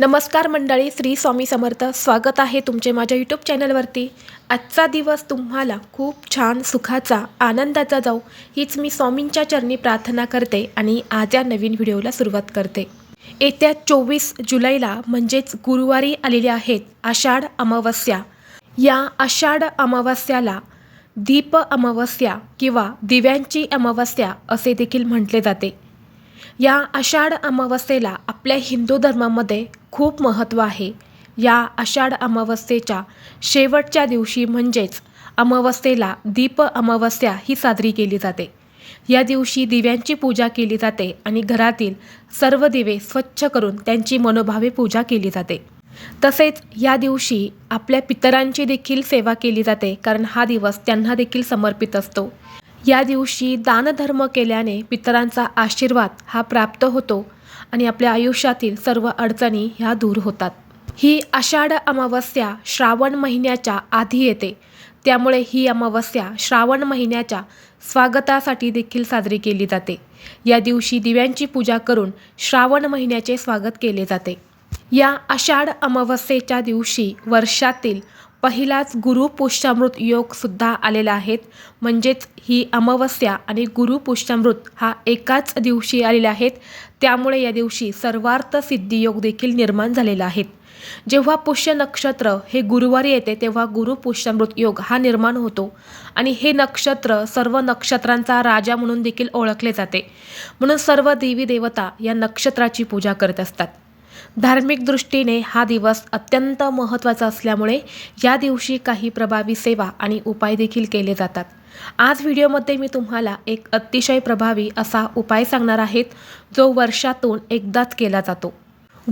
नमस्कार मंडळी श्री स्वामी समर्थ. स्वागत आहे तुमचे माझ्या यूट्यूब चॅनलवरती आजचा दिवस तुम्हाला खूप छान सुखाचा आनंदाचा जाऊ हीच मी स्वामींच्या चरणी प्रार्थना करते आणि आज या नवीन व्हिडिओला सुरुवात करते. येत्या चोवीस जुलैला म्हणजेच गुरुवारी आलेल्या आहेत आषाढ अमावस्या. या आषाढ अमावस्याला दीप अमावस्या किंवा दिव्यांची अमावस्या असे देखील म्हटले जाते. या आषाढ अमावस्येला आपल्या हिंदू धर्मामध्ये खूप महत्त्व आहे. या आषाढ अमावस्येच्या शेवटच्या दिवशी म्हणजेच अमावस्येला दीप अमावस्या ही साजरी केली जाते. या दिवशी दिव्यांची पूजा केली जाते आणि घरातील सर्व दिवे स्वच्छ करून त्यांची मनोभावे पूजा केली जाते. तसेच या दिवशी आपल्या पितरांची देखील सेवा केली जाते कारण हा दिवस त्यांना देखील समर्पित असतो. या दिवशी दानधर्म केल्याने पितरांचा आशीर्वाद हा प्राप्त होतो आणि आपल्या आयुष्यातील सर्व अडचणी ह्या दूर होतात. ही आषाढ अमावस्या श्रावण महिन्याच्या आधी येते. त्यामुळे ही अमावस्या श्रावण महिन्याच्या स्वागतासाठी देखील साजरी केली जाते. या दिवशी दिव्यांची पूजा करून श्रावण महिन्याचे स्वागत केले जाते. या आषाढ अमावस्येच्या दिवशी वर्षातील पहिलाच गुरु पुष्यामृत योगसुद्धा आलेला आहेत म्हणजेच ही अमावस्या आणि गुरु पुष्यामृत हा एकाच दिवशी आलेले आहेत त्यामुळे या दिवशी सर्वार्थ सिद्धी योग देखील निर्माण झालेला आहेत जेव्हा पुष्य नक्षत्र हे गुरुवारी येते तेव्हा गुरु पुष्यामृत योग हा निर्माण होतो आणि हे नक्षत्र सर्व नक्षत्रांचा राजा म्हणून देखील ओळखले जाते. म्हणून सर्व देवी देवता या नक्षत्राची पूजा करत असतात. धार्मिक दृष्टीने हा दिवस अत्यंत महत्त्वाचा असल्यामुळे या दिवशी काही प्रभावी सेवा आणि उपाय देखील केले जातात. आज व्हिडिओमध्ये मी तुम्हाला एक अतिशय प्रभावी असा उपाय सांगणार आहेत जो वर्षातून एकदाच केला जातो.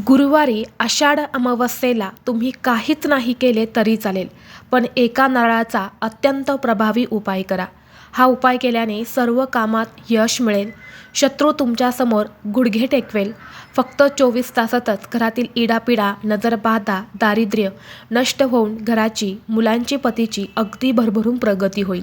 गुरुवारी आषाढ अमावस्येला तुम्ही काहीच नाही केले तरी चालेल पण एका नारळाचा अत्यंत प्रभावी उपाय करा. हा उपाय केल्याने सर्व कामात यश मिळेल. शत्रू तुमच्यासमोर गुडघे टेकवेल. फक्त चोवीस तासातच घरातील इडापिडा नजरबाधा दारिद्र्य नष्ट होऊन घराची मुलांची पतीची अगदी भरभरून प्रगती होईल.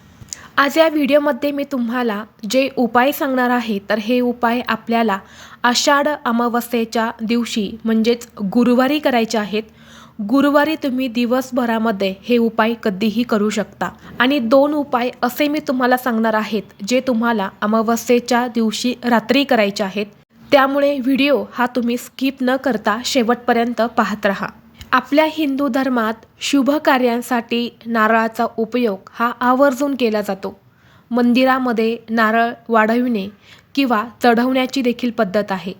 आज या व्हिडिओमध्ये मी तुम्हाला जे उपाय सांगणार आहे तर हे उपाय आपल्याला आषाढ अमावस्येच्या दिवशी म्हणजेच गुरुवारी करायचे आहेत. गुरुवारी तुम्ही दिवसभरामध्ये हे उपाय कधीही करू शकता. आणि दोन उपाय असे मी तुम्हाला सांगणार आहेत जे तुम्हाला अमावस्येच्या दिवशी रात्री करायचे आहेत. त्यामुळे व्हिडिओ हा तुम्ही स्किप न करता शेवटपर्यंत पाहत राहा. आपल्या हिंदू धर्मात शुभ कार्यांसाठी नारळाचा उपयोग हा आवर्जून केला जातो. मंदिरामध्ये नारळ वाढविणे किंवा चढवण्याची देखील पद्धत आहे.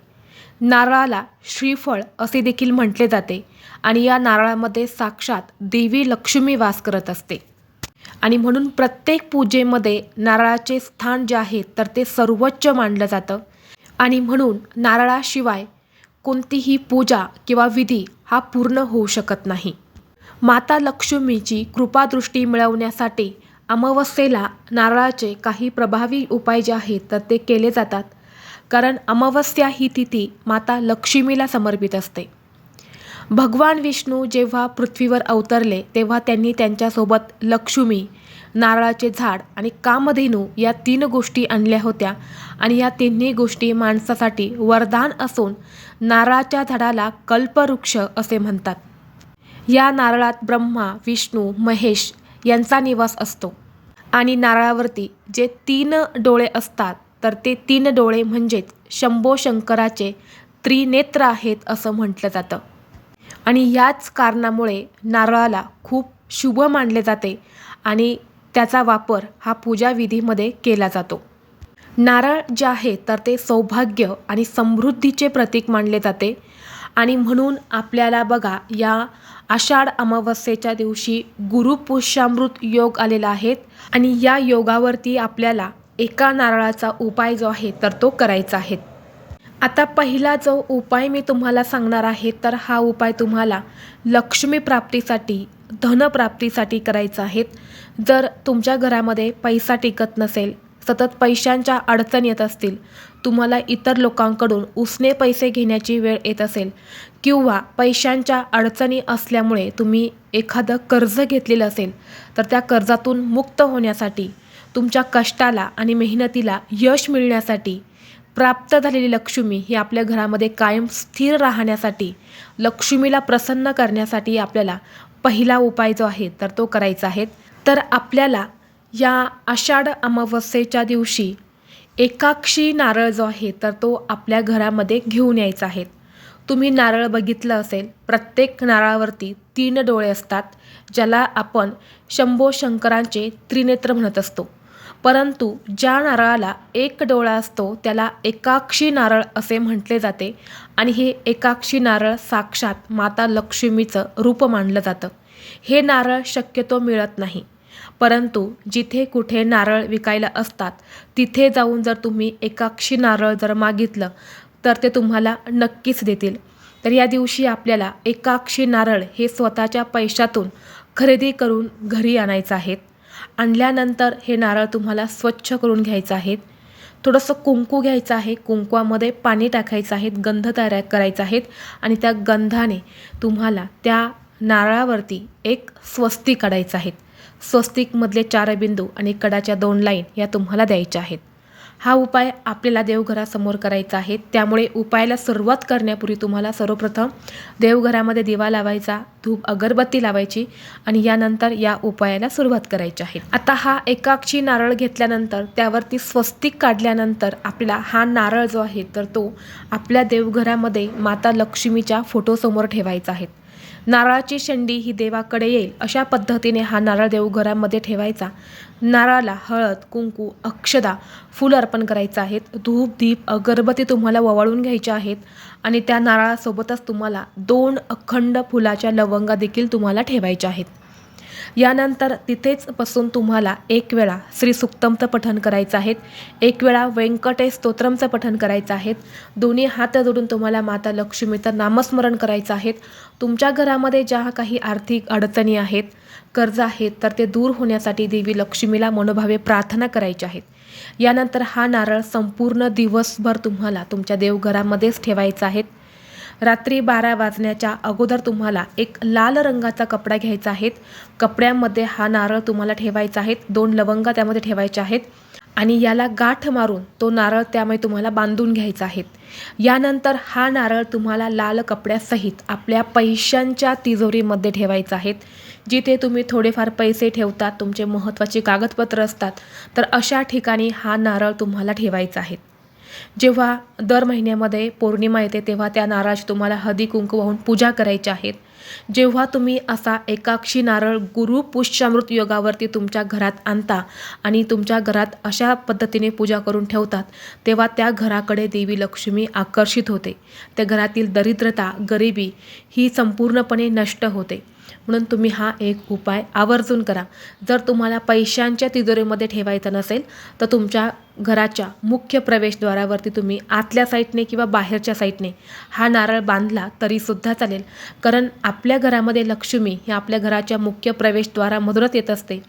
नारळाला श्रीफळ असे देखील म्हटले जाते आणि या नारळामध्ये साक्षात देवी लक्ष्मी वास करत असते. आणि म्हणून प्रत्येक पूजेमध्ये नारळाचे स्थान जे आहे तर ते सर्वोच्च मानलं जातं. आणि म्हणून नारळाशिवाय कोणतीही पूजा किंवा विधी हा पूर्ण होऊ शकत नाही. माता लक्ष्मीची कृपादृष्टी मिळवण्यासाठी अमावस्येला नारळाचे काही प्रभावी उपाय जे आहेत तर ते केले जातात. कारण अमावस्या ही तिथी माता लक्ष्मीला समर्पित असते. भगवान विष्णू जेव्हा पृथ्वीवर अवतरले तेव्हा त्यांनी त्यांच्यासोबत लक्ष्मी नारळाचे झाड आणि कामधेनू या तीन गोष्टी आणल्या होत्या. आणि या तिन्ही गोष्टी माणसासाठी वरदान असून नारळाच्या झाडाला कल्पवृक्ष असे म्हणतात. या नारळात ब्रह्मा विष्णू महेश यांचा निवास असतो. आणि नारळावरती जे तीन डोळे असतात तर ते तीन डोळे म्हणजेच शंभो शंकराचे त्रिनेत्र आहेत असं म्हटलं जातं. आणि याच कारणामुळे नारळाला खूप शुभ मानले जाते. आणि त्याचा वापर हा पूजाविधीमध्ये केला जातो. नारळ जे आहे तर ते सौभाग्य आणि समृद्धीचे प्रतीक मानले जाते. आणि म्हणून आपल्याला बघा या आषाढ अमावस्येच्या दिवशी गुरुपुष्यामृत योग आलेला आहेत आणि या योगावरती आपल्याला एका नारळाचा उपाय जो आहे तर तो करायचा आहे. आता पहिला जो उपाय मी तुम्हाला सांगणार आहे तर हा उपाय तुम्हाला लक्ष्मी प्राप्तीसाठी धनप्राप्तीसाठी करायचं आहेत. जर तुमच्या घरामध्ये पैसा टिकत नसेल सतत पैशांच्या अडचण येत असतील तुम्हाला इतर लोकांकडून उसने पैसे घेण्याची वेळ येत असेल किंवा पैशांच्या अडचणी असल्यामुळे तुम्ही एखादं कर्ज घेतलेलं असेल तर त्या कर्जातून मुक्त होण्यासाठी तुमच्या कष्टाला आणि मेहनतीला यश मिळण्यासाठी प्राप्त झालेली लक्ष्मी ही आपल्या घरामध्ये कायम स्थिर राहण्यासाठी लक्ष्मीला प्रसन्न करण्यासाठी आपल्याला पहिला उपाय जो आहे तर तो करायचा आहे. तर आपल्याला या आषाढ अमावस्येच्या दिवशी एकाक्षी नारळ जो आहे तर तो आपल्या घरामध्ये घेऊन यायचा आहे. तुम्ही नारळ बघितलं असेल प्रत्येक नारळावरती तीन डोळे असतात ज्याला आपण शंभो शंकरांचे त्रिनेत्र म्हणत असतो. परंतु ज्या नारळाला एक डोळा असतो त्याला एकाक्षी नारळ असे म्हटले जाते आणि हे एकाक्षी नारळ साक्षात माता लक्ष्मीचं रूप मानलं जातं. हे नारळ शक्यतो मिळत नाही. परंतु जिथे कुठे नारळ विकायला असतात तिथे जाऊन जर तुम्ही एकाक्षी नारळ जर मागितलं तर ते तुम्हाला नक्कीच देतील. तर या दिवशी आपल्याला एकाक्षी नारळ हे स्वतःच्या पैशातून खरेदी करून घरी आणायचं आहेत आणल्यानंतर हे नारळ तुम्हाला स्वच्छ करून घ्यायचं आहे थोडंसं कुंकू घ्यायचं आहे. कुंकवामध्ये पाणी टाकायचं आहे. गंध तयार करायचा आहे आणि त्या गंधाने तुम्हाला त्या नारळावरती एक स्वस्ती काढायचं आहे. स्वस्तिकमधले चार बिंदू आणि कडाच्या दोन लाईन या तुम्हाला द्यायच्या आहेत. हा उपाय आपल्याला देवघरासमोर करायचा आहे. त्यामुळे उपायाला सुरुवात करण्यापूर्वी तुम्हाला सर्वप्रथम देवघरामध्ये दिवा लावायचा धूप अगरबत्ती लावायची आणि यानंतर या उपायाला सुरुवात करायची आहे. आता हा एकाक्षी नारळ घेतल्यानंतर त्यावरती स्वस्तिक काढल्यानंतर आपला हा नारळ जो आहे तर तो आपल्या देवघरामध्ये माता लक्ष्मीच्या फोटोसमोर ठेवायचा आहे. नारळाची शेंडी ही देवाकडे येईल अशा पद्धतीने हा नारळ देवघरामध्ये ठेवायचा. नारळाला हळद कुंकू अक्षदा फुलं अर्पण करायचं आहेत. धूप दीप अगरबत्ती तुम्हाला ववाळून घ्यायच्या आहेत आणि त्या नारळासोबतच तुम्हाला दोन अखंड फुलाच्या लवंगा देखील तुम्हाला ठेवायच्या आहेत. यानंतर तिथेच बसून तुम्हाला एक वेळा श्री सुक्तमचं पठण करायचं आहे एक वेळा व्यंकटेश स्तोत्रमचं पठण करायचं आहे दोन्ही हात जोडून तुम्हाला माता लक्ष्मीचं नामस्मरण करायचं आहे तुमच्या घरामध्ये ज्या काही आर्थिक अडचणी आहेत कर्ज आहेत तर ते दूर होण्यासाठी देवी लक्ष्मीला मनोभावे प्रार्थना करायच्या आहेत. यानंतर हा नारळ संपूर्ण दिवसभर तुम्हाला तुमच्या देवघरामध्येच ठेवायचा आहे. रात्री बारा वाजण्याच्या अगोदर तुम्हाला एक लाल रंगाचा कपडा घ्यायचा आहे. कपड्यामध्ये हा नारळ तुम्हाला ठेवायचा आहे. दोन लवंगा त्यामध्ये ठेवायच्या आहेत. आणि याला गाठ मारून तो नारळ त्यामुळे तुम्हाला बांधून घ्यायचा आहे. यानंतर हा नारळ तुम्हाला लाल कपड्यासहित आपल्या पैशांच्या तिजोरीमध्ये ठेवायचा आहे. जिथे तुम्ही थोडेफार पैसे ठेवतात तुमचे महत्त्वाचे कागदपत्र असतात तर अशा ठिकाणी हा नारळ तुम्हाला ठेवायचा आहे. जेव्हा दर महिन्यामध्ये पौर्णिमा येते तेव्हा त्या नारळाची तुम्हाला हदी कुंकू वाहून पूजा करायची आहेत जेव्हा तुम्ही असा एकाक्षी नारळ गुरु पुष्यामृत योगावरती तुमच्या घरात आणता आणि तुमच्या घरात अशा पद्धतीने पूजा करून ठेवतात तेव्हा त्या घराकडे देवी लक्ष्मी आकर्षित होते. त्या घरातील दरिद्रता गरिबी ही संपूर्णपणे नष्ट होते. म्हणून तुम्ही हा एक उपाय आवर्जून करा. जर तुम्हाला पैशांच्या तिजोरीमध्ये ठेवायचं नसेल तर तुमच्या घराच्या मुख्य प्रवेशद्वारावरती तुम्ही आतल्या साईडने किंवा बाहेरच्या साईडने हा नारळ बांधला तरीसुद्धा चालेल. कारण आपल्या घरामध्ये लक्ष्मी ही आपल्या घराच्या मुख्य प्रवेशद्वारामधूनच येत असते.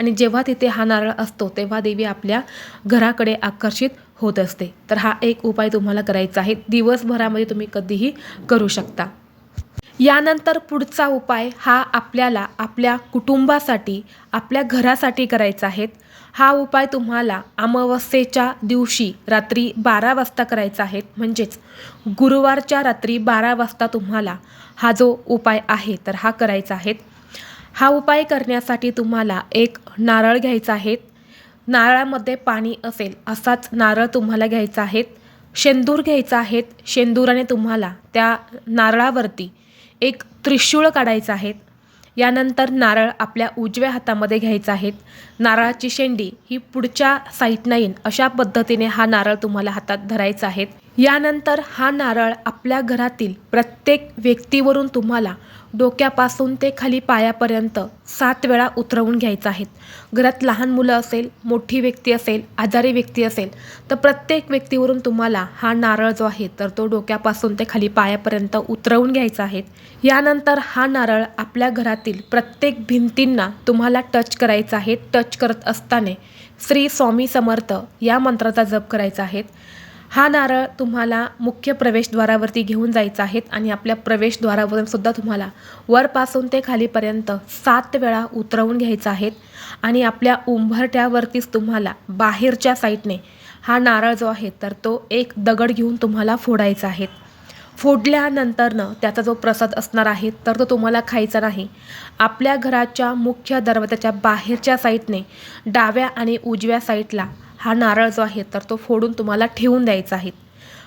आणि जेव्हा तिथे हा नारळ असतो तेव्हा देवी आपल्या घराकडे आकर्षित होत असते. तर हा एक उपाय तुम्हाला करायचा आहे. दिवसभरामध्ये तुम्ही कधीही करू शकता. यानंतर पुढचा उपाय हा आपल्याला आपल्या कुटुंबासाठी आपल्या घरासाठी करायचा आहे. हा उपाय तुम्हाला अमावस्येच्या दिवशी रात्री बारा वाजता करायचा आहे. म्हणजेच गुरुवारच्या रात्री बारा वाजता तुम्हाला हा जो उपाय आहे तर हा करायचा आहे. हा उपाय करण्यासाठी तुम्हाला एक नारळ घ्यायचा आहे. नारळामध्ये पाणी असेल असाच नारळ तुम्हाला घ्यायचा आहे. शेंदूर घ्यायचा आहे. शेंदुराने तुम्हाला त्या नारळावरती एक त्रिशूळ काढायचं आहे यानंतर नारळ आपल्या उजव्या हातामध्ये घ्यायचा आहे नारळाची शेंडी ही पुढच्या साईडनं येईन. अशा पद्धतीने हा नारळ तुम्हाला हातात धरायचा आहे. यानंतर हा नारळ आपल्या घरातील प्रत्येक व्यक्तीवरून तुम्हाला डोक्यापासून ते खाली पायापर्यंत सात वेळा उतरवून घ्यायचा आहेत. घरात लहान मुलं असेल मोठी व्यक्ती असेल आजारी व्यक्ती असेल तर प्रत्येक व्यक्तीवरून तुम्हाला हा नारळ जो आहे तर तो डोक्यापासून ते खाली पायापर्यंत उतरवून घ्यायचा आहे यानंतर हा नारळ आपल्या घरातील प्रत्येक भिंतींना तुम्हाला टच करायचा आहे टच करत असताना श्री स्वामी समर्थ या मंत्राचा जप करायचा आहे. हा नारळ तुम्हाला मुख्य प्रवेशद्वारावरती घेऊन जायचा आहे आणि आपल्या प्रवेशद्वारावरून सुद्धा तुम्हाला वरपासून ते खालीपर्यंत सात वेळा उतरवून घ्यायचा आहे आणि आपल्या उंबरट्यावरतीच तुम्हाला बाहेरच्या साईडने हा नारळ जो आहे तर तो एक दगड घेऊन तुम्हाला फोडायचा आहे. फोडल्यानंतरनं त्याचा जो प्रसाद असणार आहे तर तो तुम्हाला खायचा नाही. आपल्या घराच्या मुख्य दरवाजाच्या बाहेरच्या साईडने डाव्या आणि उजव्या साईडला हा नारळ जो आहे तर तो फोडून तुम्हाला ठेवून द्यायचा आहे.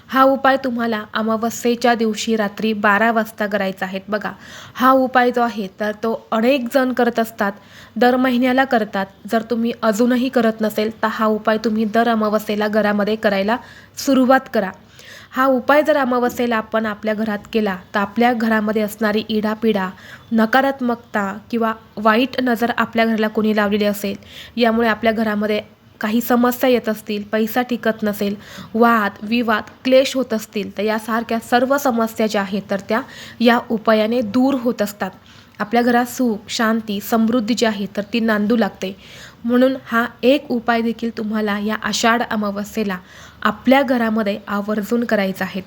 हा उपाय तुम्हाला अमावस्येच्या दिवशी रात्री बारा वाजता करायचा आहे. बघा हा उपाय जो आहे तर तो अनेक जण करत असतात दर महिन्याला करतात. जर तुम्ही अजूनही करत नसेल तर हा उपाय तुम्ही दर अमावस्येला घरामध्ये करायला सुरुवात करा. हा उपाय जर अमावस्येला आपण आपल्या घरात केला तर आपल्या घरामध्ये असणारी इडापिडा नकारात्मकता किंवा वाईट नजर आपल्या घराला कोणी लावलेली असेल यामुळे आपल्या घरामध्ये काही समस्या येत असतील पैसा टिकत नसेल वाद विवाद क्लेश होत असतील तर यासारख्या सर्व समस्या ज्या आहेत तर त्या या उपायाने दूर होत असतात. आपल्या घरात सुख शांती समृद्धी जी आहे तर ती नांदू लागते. म्हणून हा एक उपाय देखील तुम्हाला या आषाढ अमावस्येला आपल्या घरामध्ये आवर्जून करायचा आहे.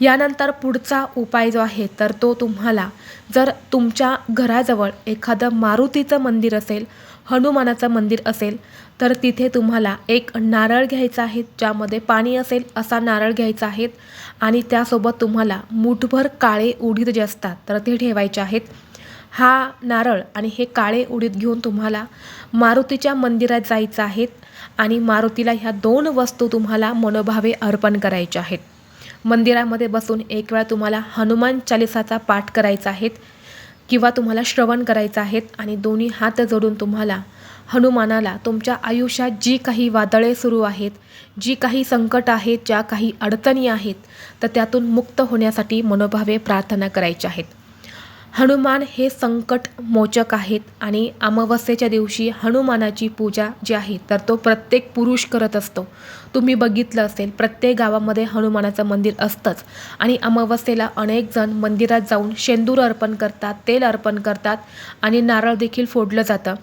यानंतर पुढचा उपाय जो आहे तर तो तुम्हाला जर तुमच्या घराजवळ एखादं मारुतीचं मंदिर असेल हनुमानाचं मंदिर असेल तर तिथे तुम्हाला एक नारळ घ्यायचा आहे ज्यामध्ये पाणी असेल असा नारळ घ्यायचा आहे आणि त्यासोबत तुम्हाला मुठभर काळे उडीद जे असतात तर ते ठेवायचे आहेत. हा नारळ आणि हे काळे उडीद घेऊन तुम्हाला मारुतीच्या मंदिरात जायचं आहेत आणि मारुतीला ह्या दोन वस्तू तुम्हाला मनोभावे अर्पण करायच्या आहेत. मंदिरामध्ये बसून एक वेळा तुम्हाला हनुमान चालिसाचा पाठ करायचा आहे किंवा तुम्हाला श्रवण करायचं आहेत आणि दोन्ही हात जोडून तुम्हाला हनुमानाला तुमच्या आयुष्यात जी काही वादळे सुरू आहेत जी काही संकट आहेत ज्या काही अडचणी आहेत तर त्यातून मुक्त होण्यासाठी मनोभावे प्रार्थना करायच्या आहेत. हनुमान हे संकट मोचक आहेत आणि अमावस्येच्या दिवशी हनुमानाची पूजा जी आहे तर तो प्रत्येक पुरुष करत असतो. तुम्ही बघितलं असेल प्रत्येक गावामध्ये हनुमानाचं मंदिर असतंच. आणि अमावस्येला अनेक जण मंदिरात जाऊन शेंदूर अर्पण करतात तेल अर्पण करतात आणि नारळ देखील फोडलं जातं.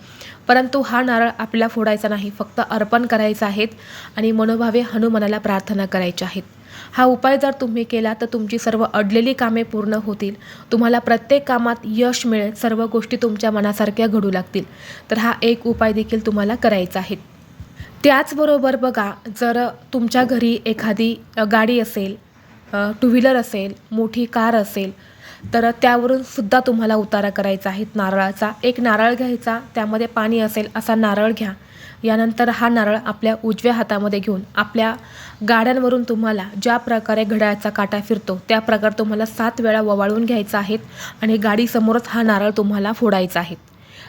परंतु हा नारळ आपल्याला फोडायचा नाही फक्त अर्पण करायचा आहेत आणि मनोभावे हनुमानाला प्रार्थना करायच्या आहेत हा उपाय जर तुम्ही केला तर तुमची सर्व अडलेली कामे पूर्ण होतील. तुम्हाला प्रत्येक कामात यश मिळेल सर्व गोष्टी तुमच्या मनासारख्या घडू लागतील. तर हा एक उपाय देखील तुम्हाला करायचा आहे. त्याचबरोबर बघा जर तुमच्या घरी एखादी गाडी असेल टू व्हीलर असेल मोठी कार असेल तर त्यावरून सुद्धा तुम्हाला उतारा करायचा आहे. नारळाचा एक नारळ घ्यायचा त्यामध्ये पाणी असेल असा नारळ घ्या. यानंतर हा नारळ आपल्या उजव्या हातामध्ये घेऊन आपल्या गाड्यांवरून तुम्हाला ज्या प्रकारे घड्याळाचा काटा फिरतो त्या प्रकार तुम्हाला सात वेळा ववाळून घ्यायचा आहे आणि गाडीसमोरच हा नारळ तुम्हाला फोडायचा आहे.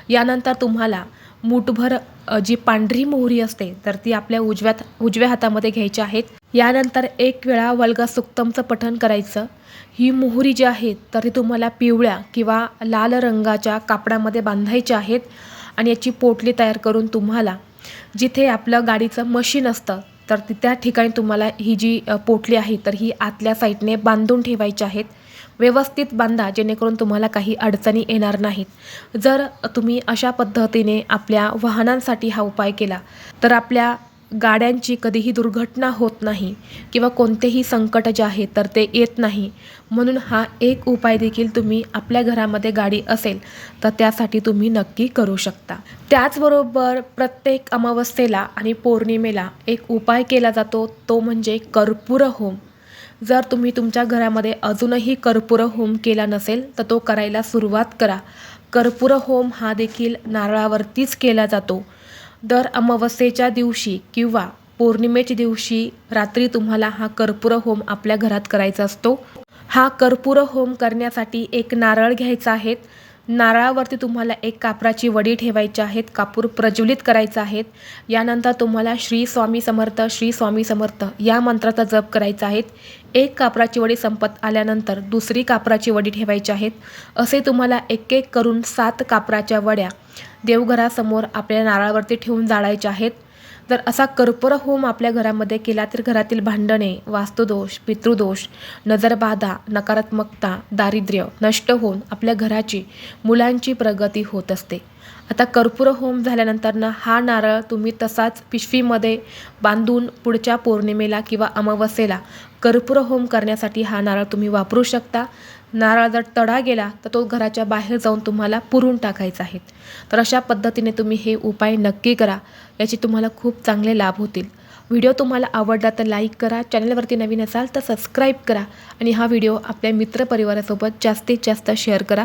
यानंतर तुम्हाला मूठभर जी पांढरी मोहरी असते तर ती आपल्या उजव्यात उजव्या हातामध्ये घ्यायची आहेत यानंतर एक वेळा वल्गा सुक्तमचं पठण करायचं. ही मोहरी जी आहे तर ती तुम्हाला पिवळ्या किंवा लाल रंगाच्या कापडामध्ये बांधायच्या आहेत आणि याची पोटली तयार करून तुम्हाला जिथे आपलं गाडीचं मशीन असतं तर त्या ठिकाणी तुम्हाला ही जी पोटली आहे तर ही आतल्या साईडने बांधून ठेवायची आहेत. व्यवस्थित बांधा जेणेकरून तुम्हाला काही अडचणी येणार नाहीत. जर तुम्ही अशा पद्धतीने आपल्या वाहनांसाठी हा उपाय केला तर आपल्या गाड्यांची कधीही दुर्घटना होत नाही किंवा कोणतेही संकट जे आहे तर ते येत नाही. म्हणून हा एक उपाय देखील तुम्ही आपल्या घरामध्ये गाडी असेल तर त्यासाठी तुम्ही नक्की करू शकता. त्याचबरोबर प्रत्येक अमावस्येला आणि पौर्णिमेला एक उपाय केला जातो तो म्हणजे कर्पूर होम. जर तुम्ही तुमच्या घरामध्ये अजूनही कर्पूर होम केला नसेल तर तो करायला सुरुवात करा. कर्पूर होम हा देखील नारळावरतीच केला जातो. दर अमावस्येच्या दिवशी किंवा पौर्णिमेच्या दिवशी रात्री तुम्हाला हा कर्पूर होम आपल्या घरात करायचा असतो. हा कर्पूर होम करण्यासाठी एक नारळ घ्यायचा आहे नारळावरती तुम्हाला एक कापराची वडी ठेवायची आहेत. कापूर प्रज्वलित करायचा आहेत. यानंतर तुम्हाला श्री स्वामी समर्थ श्री स्वामी समर्थ या मंत्राचा जप करायचा आहेत. एक कापराची वडी संपत आल्यानंतर दुसरी कापराची वडी ठेवायची आहेत. असे तुम्हाला एक एक करून सात कापराच्या वड्या देवघरासमोर आपल्या नारळावरती ठेवून जाळायचे आहेत. जर असा कर्पूर होम आपल्या घरामध्ये केला तर घरातील भांडणे वास्तुदोष पितृदोष नजरबाधा नकारात्मकता दारिद्र्य नष्ट होऊन आपल्या घराची मुलांची प्रगती होत असते. आता कर्पूर होम झाल्यानंतरनं हा नारळ तुम्ही तसाच पिशवीमध्ये बांधून पुढच्या पौर्णिमेला किंवा अमावस्येला कर्पूर होम करण्यासाठी हा नारळ तुम्ही वापरू शकता. नारळ जर तडा गेला तर तो घराच्या बाहेर जाऊन तुम्हाला पुरून टाकायचा आहे. तर अशा पद्धतीने तुम्ही हे उपाय नक्की करा याचे तुम्हाला खूप चांगले लाभ होतील. व्हिडिओ तुम्हाला आवडला तर लाईक करा चॅनलवरती नवीन असाल तर सबस्क्राईब करा आणि हा व्हिडिओ आपल्या मित्रपरिवारासोबत जास्तीत जास्त शेअर करा.